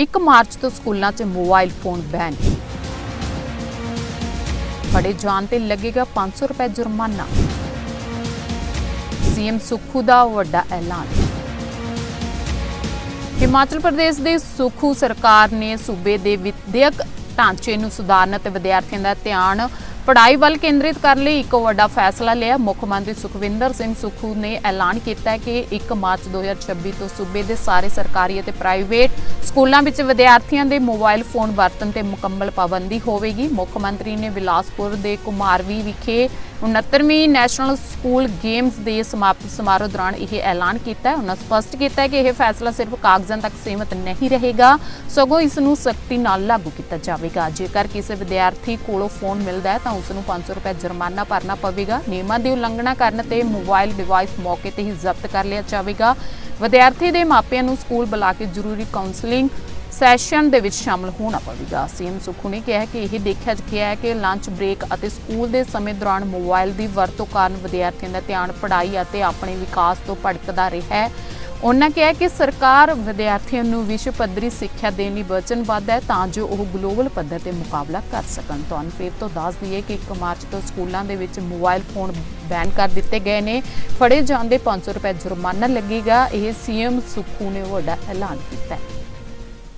1 March ਤੋਂ ਸਕੂਲਾਂ 'ਚ ਮੋਬਾਈਲ ਫੋਨ ਬੈਨ। ਫੜੇ ਜਾਣ ਤੇ ਲੱਗੇਗਾ 500 ਰੁਪਏ ਜੁਰਮਾਨਾ। ਸੀਐਮ ਸੁਖੂ ਦਾ ਵੱਡਾ ਐਲਾਨ। ਹਿਮਾਚਲ ਪ੍ਰਦੇਸ਼ ਦੇ ਸੁਖੂ ਸਰਕਾਰ ਨੇ ਸੂਬੇ ਦੇ ਵਿਦਿਅਕ ਢਾਂਚੇ ਨੂੰ ਸੁਧਾਰਨ ਅਤੇ ਵਿਦਿਆਰਥੀਆਂ ਦਾ ਧਿਆਨ ਪੜ੍ਹਾਈ ਵੱਲ ਕੇਂਦਰਿਤ ਕਰਨ ਲਈ ਇੱਕ ਵੱਡਾ ਫੈਸਲਾ ਲਿਆ। ਮੁੱਖ ਮੰਤਰੀ ਸੁਖਵਿੰਦਰ ਸਿੰਘ ਸੁਖੂ ਨੇ ਐਲਾਨ ਕੀਤਾ ਕਿ 1 ਮਾਰਚ 2026 ਤੋਂ ਸੂਬੇ ਦੇ ਸਾਰੇ ਸਰਕਾਰੀ ਅਤੇ ਪ੍ਰਾਈਵੇਟ ਸਕੂਲਾਂ ਵਿੱਚ ਵਿਦਿਆਰਥੀਆਂ ਦੇ ਮੋਬਾਈਲ ਫੋਨ ਵਰਤਣ ਤੇ ਮੁਕੰਮਲ ਪਾਬੰਦੀ ਹੋਵੇਗੀ। ਮੁੱਖ ਮੰਤਰੀ ਨੇ ਬਿਲਾਸਪੁਰ ਦੇ ਕੁਮਾਰਵੀ ਵਿਖੇ 69ਵੀਂ ਨੈਸ਼ਨਲ ਸਕੂਲ ਗੇਮਸ ਦੇ ਸਮਾਪਤੀ ਸਮਾਰੋਹ ਦੌਰਾਨ ਇਹ ਐਲਾਨ ਕੀਤਾ ਹੈ। ਉਹਨਾਂ ਸਪਸ਼ਟ ਕੀਤਾ ਹੈ ਕਿ ਇਹ ਫੈਸਲਾ ਸਿਰਫ ਕਾਗਜ਼ਾਂ ਤੱਕ ਸੀਮਿਤ ਨਹੀਂ ਰਹੇਗਾ, ਸਗੋਂ ਇਸ ਨੂੰ ਸਖਤੀ ਨਾਲ ਲਾਗੂ ਕੀਤਾ ਜਾਵੇਗਾ। ਜੇਕਰ ਕਿਸੇ ਵਿਦਿਆਰਥੀ ਕੋਲੋਂ ਫੋਨ ਮਿਲਦਾ ਹੈ, ਤਾਂ ਉਸ ਨੂੰ 500 ਰੁਪਏ ਜੁਰਮਾਨਾ ਭਰਨਾ ਪਵੇਗਾ। ਨਿਯਮਾਂ ਦੀ ਉਲੰਘਣਾ ਕਰਨ ਤੇ ਮੋਬਾਈਲ ਡਿਵਾਈਸ ਮੌਕੇ ਤੇ ਹੀ ਜ਼ਬਤ ਕਰ ਲਿਆ ਜਾਵੇਗਾ। ਵਿਦਿਆਰਥੀ ਦੇ ਮਾਪਿਆਂ ਨੂੰ ਸਕੂਲ ਬੁਲਾ ਕੇ ਜ਼ਰੂਰੀ ਕਾਉਂਸਲਿੰਗ ਸੈਸ਼ਨ ਦੇ ਵਿੱਚ ਸ਼ਾਮਲ ਹੋਣਾ ਪਵੇਗਾ। ਸੀਐਮ ਸੁਖੂ ਨੇ ਕਿਹਾ ਕਿ ਇਹ ਦੇਖਿਆ ਗਿਆ ਹੈ ਕਿ ਲੰਚ ਬ੍ਰੇਕ ਅਤੇ ਸਕੂਲ ਦੇ ਸਮੇਂ ਦੌਰਾਨ ਮੋਬਾਈਲ ਦੀ ਵਰਤੋਂ ਕਾਰਨ ਵਿਦਿਆਰਥੀਆਂ ਦਾ ਧਿਆਨ, ਪੜ੍ਹਾਈ ਅਤੇ ਆਪਣੇ ਵਿਕਾਸ ਤੋਂ ਭਟਕਦਾ ਰਿਹਾ ਹੈ। ਉਹਨਾਂ ਕਿਹਾ ਕਿ ਸਰਕਾਰ ਵਿਦਿਆਰਥੀਆਂ ਨੂੰ ਵਿਸ਼ਵ ਪੱਧਰੀ ਸਿੱਖਿਆ ਦੇਣ ਲਈ ਵਚਨਬੱਧ ਹੈ ਤਾਂ ਜੋ ਉਹ ਗਲੋਬਲ ਪੱਧਰ ਤੇ ਮੁਕਾਬਲਾ ਕਰ ਸਕਣ। ਤੁਹਾਨੂੰ ਫਿਰ ਤੋਂ ਦੱਸ ਦਈਏ ਕਿ 1 ਮਾਰਚ ਤੋਂ ਸਕੂਲਾਂ ਦੇ ਵਿੱਚ ਮੋਬਾਈਲ ਫੋਨ ਬੈਨ ਕਰ ਦਿੱਤੇ ਗਏ ਨੇ। ਫੜੇ ਜਾਂਦੇ 500 ਰੁਪਏ ਜੁਰਮਾਨਾ ਲੱਗੇਗਾ। ਇਹ ਸੀਐਮ ਸੁਖੂ ਨੇ ਵੱਡਾ ਐਲਾਨ ਕੀਤਾ ਹੈ।